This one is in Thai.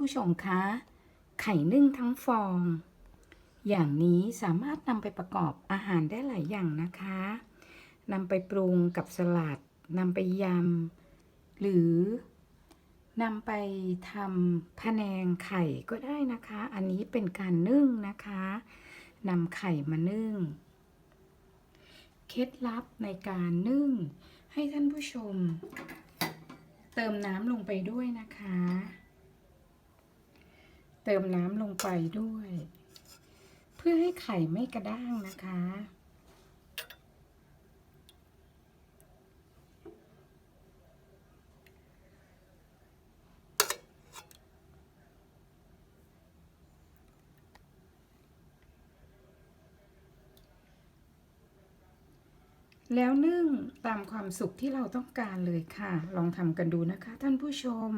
ผู้ชมคะ ไข่นึ่งทั้งฟอง อย่างนี้สามารถนำไปประกอบอาหารได้หลายอย่างนะคะนำไปปรุงกับสลัดนำไปยำ หรือนำไปทำพะแนงไข่ก็ได้นะคะ อันนี้เป็นการนึ่งนะคะนำไข่มานึ่ง เคล็ดลับในการนึ่ง ให้ท่านผู้ชม เติมน้ำลงไปด้วยนะคะ ติมน้ำลงไปด้วย เพื่อให้ไข่ไม่กระด้างนะคะ แล้วนึ่งตามความสุขที่เราต้องการเลยค่ะ ลองทำกันดูนะคะท่านผู้ชม